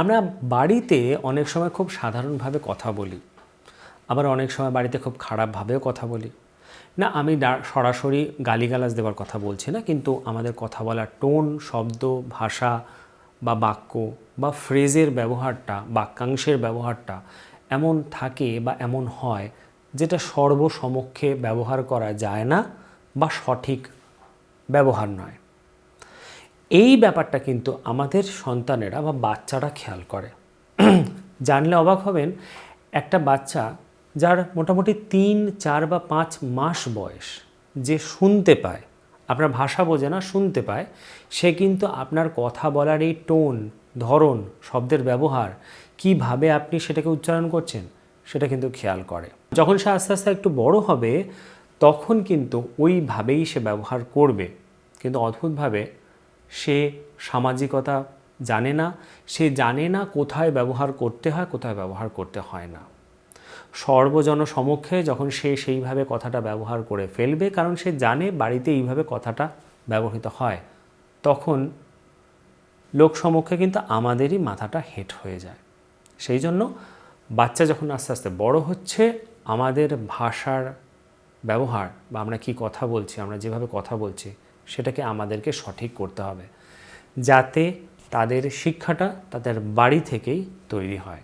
আমরা বাড়িতে অনেক সময় খুব সাধারণভাবে কথা বলি। আবার অনেক সময় বাড়িতে খুব খারাপভাবেও কথা বলি। না, আমি সরাসরি গালিগালাজ দেওয়ার কথা বলছি না, কিন্তু আমাদের কথা বলার টোন, শব্দ, ভাষা বা বাক্য বা ফ্রেজের ব্যবহারটা, বাক্যাংশের ব্যবহারটা এমন থাকে বা এমন হয় যেটা সর্বসমক্ষে ব্যবহার করা যায় না বা সঠিক ব্যবহার নয়। এই ব্যাপারটা কিন্তু আমাদের সন্তানেরা বা বাচ্চারা খেয়াল করে। জানলে অবাক হবেন, একটা বাচ্চা যার মোটামুটি তিন, চার বা পাঁচ মাস বয়স, যে শুনতে পায়, আপনার ভাষা বোঝে না, শুনতে পায়, সে কিন্তু আপনার কথা বলার এই টোন, ধরন, শব্দের ব্যবহার, কীভাবে আপনি সেটাকে উচ্চারণ করছেন, সেটা কিন্তু খেয়াল করে। যখন সে আস্তে আস্তে একটু বড় হবে, তখন কিন্তু ওইভাবেই সে ব্যবহার করবে। কিন্তু অদ্ভুতভাবে সে সামাজিকতা জানে না, সে জানে না কোথায় ব্যবহার করতে হয়, কোথায় ব্যবহার করতে হয় না। সর্বজন সমক্ষে যখন সে সেইভাবে কথাটা ব্যবহার করে ফেলবে, কারণ সে জানে বাড়িতে এইভাবে কথাটা ব্যবহৃত হয়, তখন লোক সমক্ষে কিন্তু আমাদেরই মাথাটা হেট হয়ে যায়। সেই জন্য বাচ্চা যখন আস্তে আস্তে বড় হচ্ছে, আমাদের ভাষার ব্যবহার বা আমরা কি কথা বলছি, আমরা যেভাবে কথা বলছি সেটাকে আমাদেরকে সঠিক করতে হবে যাতে তাদের শিক্ষাটা তাদের বাড়ি থেকেই তৈরি হয়।